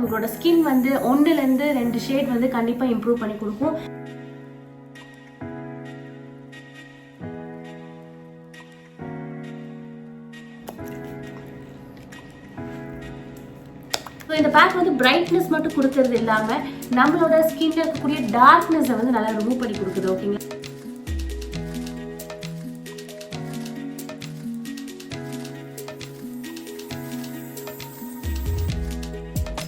உங்களோட ஸ்கின் வந்து ஒன்றுலேருந்து ரெண்டு ஷேட் வந்து கண்டிப்பாக இம்ப்ரூவ் பண்ணி கொடுக்கும். ஸோ இந்த பேக் வந்து பிரைட்னஸ் மட்டும் கொடுக்கறது இல்லாமல் நம்மளோட ஸ்கின்ல இருக்கக்கூடிய டார்க்னஸை வந்து நல்லா ரிமூவ் பண்ணி கொடுக்குது ஓகேங்களா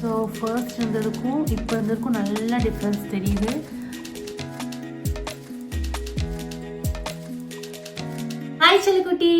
ஸோ ஃபர்ஸ்ட் இருந்ததுக்கும் இப்போ இருந்ததுக்கும் நல்ல டிஃப்ரென்ஸ் தெரியுது. ஹாய் குட்டி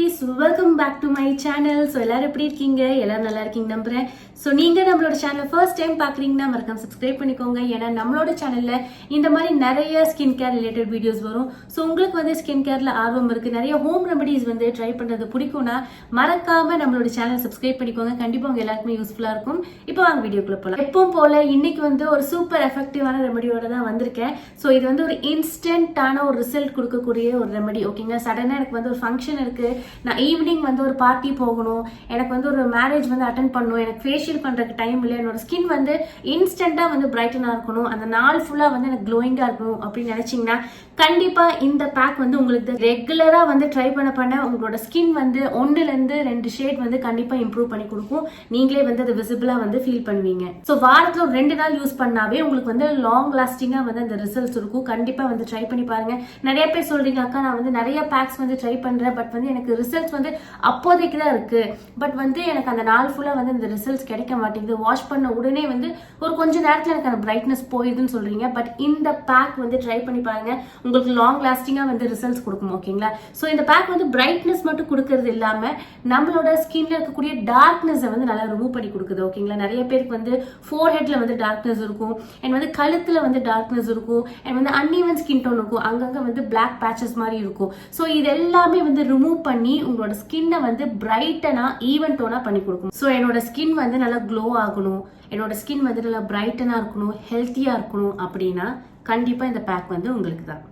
welcome back to my channel so எல்லாரும் எப்படி இருக்கீங்க? எல்லாரும் நல்லா இருக்கீங்க நம்புறேன். ஸோ நீங்கள் நம்மளோட சேனலை ஃபர்ஸ்ட் டைம் பார்க்குறீங்கன்னா மறக்காம சப்ஸ்கிரைப் பண்ணிக்கோங்க. ஏன்னா நம்மளோட சேனலில் இந்த மாதிரி நிறைய ஸ்கின் கேர் ரிலேட்டட் வீடியோஸ் வரும். ஸோ உங்களுக்கு வந்து ஸ்கின் கேரில் ஆர்வம் இருக்குது நிறைய ஹோம் ரெமடிஸ் வந்து ட்ரை பண்ணுறது பிடிக்கும்னா மறக்காம நம்மளோட சேனல் சப்ஸ்கிரைப் பண்ணிக்கோங்க. கண்டிப்பாக உங்கள் எல்லாருக்குமே யூஸ்ஃபுல்லாக இருக்கும். இப்போ வாங்க வீடியோக்குள்ள போகலாம் எப்பவும் போல இன்னைக்கு வந்து ஒரு சூப்பர் எஃபெக்டிவான ரெமடியோட தான் வந்திருக்கேன். ஸோ இது வந்து ஒரு இன்ஸ்டன்ட்டான ஒரு ரிசல்ட் கொடுக்கக்கூடிய ஒரு ரெமடி ஓகேங்களா சடனாக எனக்கு வந்து ஒரு ஃபங்க்ஷன் இருக்குது நான் ஈவினிங் வந்து ஒரு பார்ட்டி போகணும். எனக்கு வந்து ஒரு மேரேஜ் வந்து அட்டன் பண்ணணும். எனக்கு ஃபேஷியல் பண்ணுறதுக்கு டைம் இல்லை. என்னோட ஸ்கின் வந்து இன்ஸ்டண்ட்டாக வந்து பிரைட்டனாக இருக்கணும். அந்த நாள் ஃபுல்லாக வந்து எனக்கு க்ளோயிங்காக இருக்கணும் அப்படின்னு நினச்சிங்கன்னா கண்டிப்பாக இந்த பேக் வந்து உங்களுக்கு ரெகுலராக வந்து ட்ரை பண்ண பண்ண உங்களோட ஸ்கின் வந்து ஒன்றுலேருந்து ரெண்டு ஷேட் வந்து கண்டிப்பாக இம்ப்ரூவ் பண்ணி கொடுக்கும். நீங்களே வந்து அது விசிபிளாக வந்து ஃபீல் பண்ணுவீங்க. ஸோ வாரத்தில் ஒரு ரெண்டு நாள் யூஸ் பண்ணாவே உங்களுக்கு வந்து லாங் லாஸ்டிங்காக வந்து அந்த ரிசல்ட்ஸ் இருக்கும். கண்டிப்பாக வந்து ட்ரை பண்ணி பாருங்கள் நிறைய பேர் சொல்கிறீங்க அக்கா நான் வந்து நிறைய பேக்ஸ் வந்து ட்ரை பண்ணுறேன் பட் வந்து எனக்கு ரிசல்ட்ஸ் வந்து அப்போதைக்கு தான் இருக்கு. பட் வந்து எனக்கு அந்த நாள் ஃபுல்லாக வந்து இந்த ரிசல்ட்ஸ் கிடைக்க மாட்டேங்குது. வாஷ் பண்ண உடனே வந்து ஒரு கொஞ்ச நேரத்தில் எனக்கு அந்த பிரைட்னஸ் போயிடுதுன்னு சொல்றீங்க. பட் இந்த பேக் வந்து ட்ரை பண்ணி பாருங்க. உங்களுக்கு லாங் லாஸ்டிங்காக வந்து ரிசல்ட்ஸ் கொடுக்கும் ஓகேங்களா ஸோ இந்த பேக் வந்து பிரைட்னஸ் மட்டும் கொடுக்கறது இல்லாமல் நம்மளோட ஸ்கின்ல இருக்கக்கூடிய டார்க்னஸை வந்து நல்லா ரிமூவ் பண்ணி கொடுக்குது ஓகேங்களா நிறைய பேருக்கு வந்து ஃபோர் ஹெட்ல வந்து டார்க்னஸ் இருக்கும். அண்ட் வந்து கழுத்துல வந்து டார்க்னஸ் இருக்கும். அண்ட் வந்து அன்இவன் ஸ்கின் டோன் இருக்கும். அங்கங்க வந்து பிளாக் பேச்சஸ் மாதிரி இருக்கும். ஸோ இது எல்லாமே வந்து ரிமூவ் பண்ணி உங்களோட ஸ்கின்னை வந்து பிரைட்டனா ஈவன் டோனா பண்ணி கொடுக்கும் ஸோ என்னோட ஸ்கின் வந்து நல்லா க்ளோ ஆகணும். என்னோட ஸ்கின் வந்து நல்லா பிரைட்டனா இருக்கணும் ஹெல்த்தியா இருக்கணும் அப்படின்னா கண்டிப்பா இந்த பேக் வந்து உங்களுக்கு தான்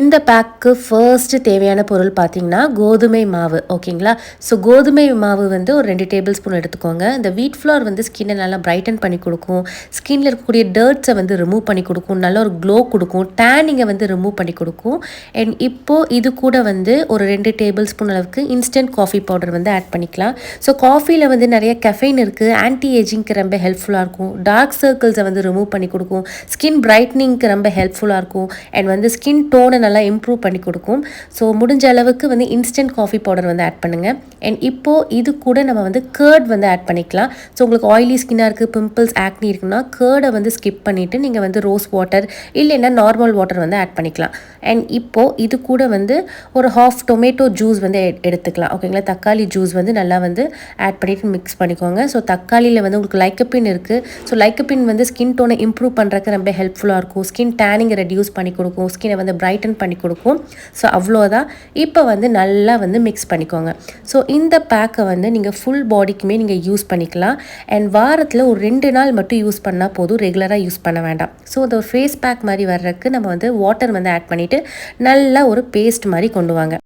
இந்த பேக்கு ஃபர்ஸ்ட் தேவையான பொருள் பார்த்தீங்கன்னா கோதுமை மாவு ஓகேங்களா ஸோ கோதுமை மாவு வந்து ஒரு ரெண்டு டேபிள் ஸ்பூன் எடுத்துக்கோங்க. இந்த வீட் ஃப்ளவர் வந்து ஸ்கின்னை நல்லா பிரைட்டன் பண்ணி கொடுக்கும். ஸ்கின்ல இருக்கக்கூடிய டர்ட்ஸை வந்து ரிமூவ் பண்ணி கொடுக்கும். நல்ல ஒரு க்ளோ கொடுக்கும். டேனிங்கை வந்து ரிமூவ் பண்ணி கொடுக்கும். அண்ட் இப்போது இது கூட வந்து ஒரு ரெண்டு டேபிள் ஸ்பூன் அளவுக்கு இன்ஸ்டன்ட் காஃபி பவுடர் வந்து ஆட் பண்ணிக்கலாம். ஸோ காஃபியில் வந்து நிறைய கெஃபைன் இருக்குது ஆன்டி ஏஜிங்க்கு ரொம்ப ஹெல்ப்ஃபுல்லாக இருக்கும். டார்க் சர்க்கிள்ஸை வந்து ரிமூவ் பண்ணி கொடுக்கும். ஸ்கின் பிரைட்னிங்க்கு ரொம்ப ஹெல்ப்ஃபுல்லாக இருக்கும். அண்ட் வந்து ஸ்கின் டோனை நல்லா இம்ப்ரூவ் பண்ணி கொடுக்கும். ஸோ முடிஞ்ச அளவுக்கு வந்து இன்ஸ்டன்ட் காஃபி பவுடர் வந்து ஆட் பண்ணுங்கள் அண்ட் இப்போது இது கூட நம்ம வந்து கேர்ட் வந்து ஆட் பண்ணிக்கலாம். ஸோ உங்களுக்கு ஆயிலி ஸ்கின்னாக இருக்குது பிம்பிள்ஸ் ஆக்னி இருக்குன்னா கேர்டை வந்து ஸ்கிப் பண்ணிவிட்டு நீங்கள் வந்து ரோஸ் வாட்டர் இல்லைன்னா நார்மல் வாட்டர் வந்து ஆட் பண்ணிக்கலாம். அண்ட் இப்போது இது கூட வந்து ஒரு ஹாஃப் டொமேட்டோ ஜூஸ் வந்து எடுத்துக்கலாம். ஓகேங்களா தக்காளி ஜூஸ் வந்து நல்லா வந்து ஆட் பண்ணிவிட்டு மிக்ஸ் பண்ணிக்கோங்க. ஸோ தக்காளியில் வந்து உங்களுக்கு லைக்கப்பின் இருக்குது ஸோ லைக்கப்பின் வந்து ஸ்கின் டோனை இம்ப்ரூவ் பண்ணுறதுக்கு ரொம்ப ஹெல்ப்ஃபுல்லாக இருக்கும். ஸ்கின் டேனிங்கை ரெடியூஸ் பண்ணி கொடுக்கும். ஸ்கினை வந்து பிரைட்டன் பண்ணி கொடுக்கும். ஸோ அவ்வளோதான். இப்போ வந்து நல்லா வந்து மிக்ஸ் பண்ணிக்கோங்க. ஸோ இந்த பேக்கை வந்து நீங்கள் ஃபுல் பாடிக்குமே நீங்கள் யூஸ் பண்ணிக்கலாம். அண்ட் வாரத்தில் ஒரு ரெண்டு நாள் மட்டும் யூஸ் பண்ணால் போதும். ரெகுலராக யூஸ் பண்ண வேண்டாம். ஸோ அந்த ஃபேஸ் பேக் மாதிரி வர்றதுக்கு நம்ம வந்து வாட்டர் வந்து ஆட் பண்ணிவிட்டு நல்லா ஒரு பேஸ்ட் மாதிரி கொண்டு வாங்க.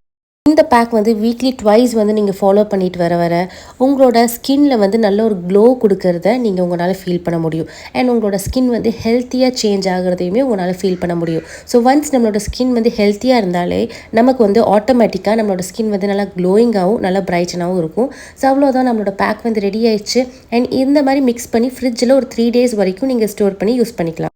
இந்த பேக் வந்து வீக்லி ட்வைஸ் வந்து நீங்கள் ஃபாலோ பண்ணிட்டு வர வர உங்களோட ஸ்கின்ல வந்து நல்ல ஒரு க்ளோ கொடுக்கறத நீங்கள் உங்களால் ஃபீல் பண்ண முடியும். அண்ட் உங்களோட ஸ்கின் வந்து ஹெல்த்தியாக சேஞ்ச் ஆகிறதையுமே உங்களால் ஃபீல் பண்ண முடியும். ஸோ ஒன்ஸ் நம்மளோட ஸ்கின் வந்து ஹெல்த்தியாக இருந்தாலே நமக்கு வந்து ஆட்டோமேட்டிக்காக நம்மளோட ஸ்கின் வந்து நல்லா க்ளோயிங்காகவும் நல்லா பிரைட்டனாகவும் இருக்கும். ஸோ அவ்வளோதான் நம்மளோட பேக் வந்து ரெடி ஆயிடுச்சு. அண்ட் இந்த மாதிரி மிக்ஸ் பண்ணி ஃப்ரிட்ஜில் ஒரு த்ரீ டேஸ் வரைக்கும் நீங்கள் ஸ்டோர் பண்ணி யூஸ் பண்ணிக்கலாம்.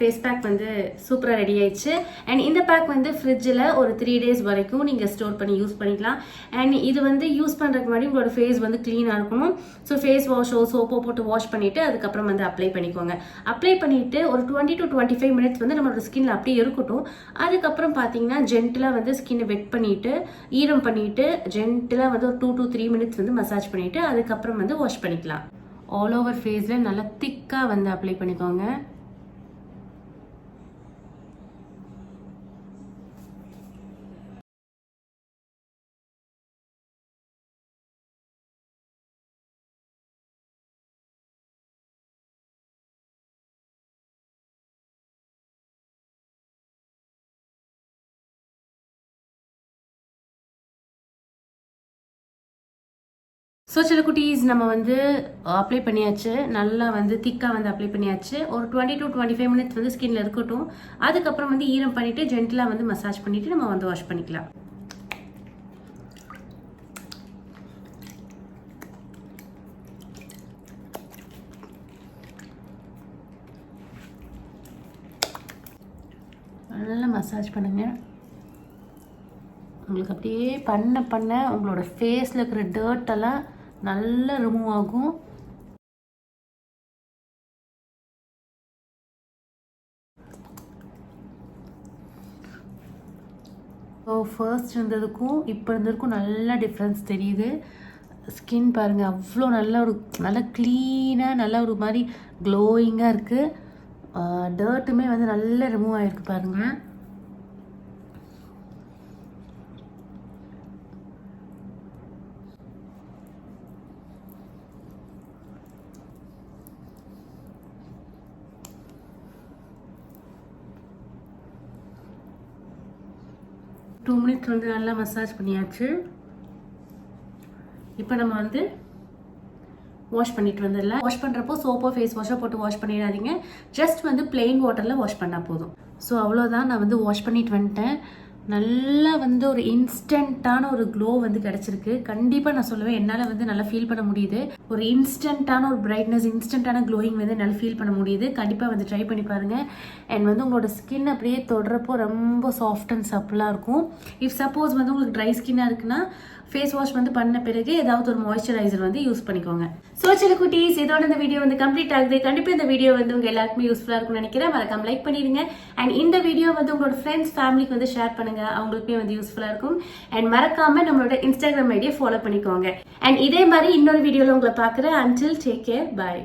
ஃபேஸ் பேக் வந்து சூப்பராக ரெடி ஆயிடுச்சு. அண்ட் இந்த பேக் வந்து ஃப்ரிட்ஜில் ஒரு த்ரீ டேஸ் வரைக்கும் நீங்கள் ஸ்டோர் பண்ணி யூஸ் பண்ணிக்கலாம். அண்ட் இது வந்து யூஸ் பண்ணுறதுக்கு முன்னாடி உங்களோட ஃபேஸ் வந்து க்ளீனாக இருக்கணும். ஸோ ஃபேஸ் வாஷோ சோப்போ போட்டு வாஷ் பண்ணிவிட்டு அதுக்கப்புறம் வந்து அப்ளை பண்ணிக்கோங்க. அப்ளை பண்ணிவிட்டு ஒரு twenty to twenty five minutes வந்து நம்மளோட ஸ்கின்ல அப்படியே இருக்கட்டும். அதுக்கப்புறம் பார்த்தீங்கன்னா ஜென்டிலாக வந்து ஸ்கின்னை வெட் பண்ணிவிட்டு ஈரம் பண்ணிவிட்டு ஜென்டிலாக வந்து ஒரு டூ டு த்ரீ மினிட்ஸ் வந்து மசாஜ் பண்ணிவிட்டு அதுக்கப்புறம் வந்து வாஷ் பண்ணிக்கலாம். ஆல் ஓவர் ஃபேஸில் நல்லா திக்காக வந்து அப்ளை பண்ணிக்கோங்க. ஸோ சில குட்டீஸ் நம்ம வந்து uh, அப்ளை பண்ணியாச்சு. நல்லா வந்து திக்காக வந்து அப்ளை பண்ணியாச்சு. ஒரு twenty to twenty five minutes வந்து ஸ்கின்ல இருக்கட்டும். அதுக்கப்புறம் வந்து ஈரம் பண்ணிவிட்டு ஜென்டலாக வந்து மசாஜ் பண்ணிவிட்டு நம்ம வந்து வாஷ் பண்ணிக்கலாம். நல்லா மசாஜ் பண்ணுங்க. உங்களுக்கு அப்படியே பண்ண பண்ண உங்களோட ஃபேஸில் இருக்கிற டேர்ட்டெல்லாம் எல்லாம் நல்லா ரிமூவ் ஆகும். ஸோ ஃபர்ஸ்ட் இருந்ததுக்கும் இப்போ இருந்ததுக்கும் நல்ல டிஃப்ரென்ஸ் தெரியுது. ஸ்கின் பாருங்கள் அவ்வளோ நல்ல ஒரு நல்ல க்ளீனாக நல்ல ஒரு மாதிரி க்ளோயிங்காக இருக்குது டர்ட்டுமே வந்து நல்லா ரிமூவ் ஆகிருக்கு பாருங்கள் டூ மினிட்ஸ் வந்து நல்லா மசாஜ் பண்ணியாச்சு. இப்போ நம்ம வந்து வாஷ் பண்ணிட்டு வந்துடலாம். வாஷ் பண்ணுறப்போ சோப்போ ஃபேஸ் வாஷோ போட்டு வாஷ் பண்ணிடாதீங்க. ஜஸ்ட் வந்து பிளெயின் வாட்டரில் வாஷ் பண்ணால் போதும். ஸோ அவ்வளோதான் நான் வந்து வாஷ் பண்ணிட்டு வந்துட்டேன். நல்லா வந்து ஒரு இன்ஸ்டண்ட்டான ஒரு க்ளோ வந்து கிடச்சிருக்கு. கண்டிப்பாக நான் சொல்லுவேன் என்னால் வந்து நல்லா ஃபீல் பண்ண முடியுது. ஒரு இன்ஸ்டண்ட்டான ஒரு பிரைட்னஸ் இன்ஸ்டண்ட்டான க்ளோயிங் வந்து என்னால் ஃபீல் பண்ண முடியுது. கண்டிப்பாக வந்து ட்ரை பண்ணி பாருங்கள் அண்ட் வந்து உங்களோட ஸ்கின் அப்படியே தொடுறப்போ ரொம்ப சாஃப்ட் அண்ட் சப்பிளாக இருக்கும். இஃப் சப்போஸ் வந்து உங்களுக்கு ட்ரை ஸ்கின்னாக இருக்குன்னா ஃபேஸ் வாஷ் வந்து பண்ண பிறகு ஏதாவது ஒரு மாய்ஸ்சரைசர் வந்து யூஸ் பண்ணிக்கோங்க. ஸோ சில குட்டீஸ் இதோட இந்த வீடியோ வந்து கம்ப்ளீட் ஆகுது. கண்டிப்பாக இந்த வீடியோ வந்து உங்க எல்லாருக்குமே யூஸ்ஃபுல்லாக இருக்கும்னு நினைக்கிறேன். மறக்காம லைக் பண்ணிடுங்க. அண்ட் இந்த வீடியோ வந்து உங்களோட ஃப்ரெண்ட்ஸ் ஃபேமிலிக்கு வந்து ஷேர் பண்ணுங்க. அவங்களுக்குமே வந்து யூஸ்ஃபுல்லாக இருக்கும். அண்ட் மறக்காம நம்மளோட இன்ஸ்டாகிராம் ஐடியை ஃபாலோ பண்ணிக்கோங்க. அண்ட் இதே மாதிரி இன்னொரு வீடியோவில் உங்களை பார்க்குறேன். Until take care bye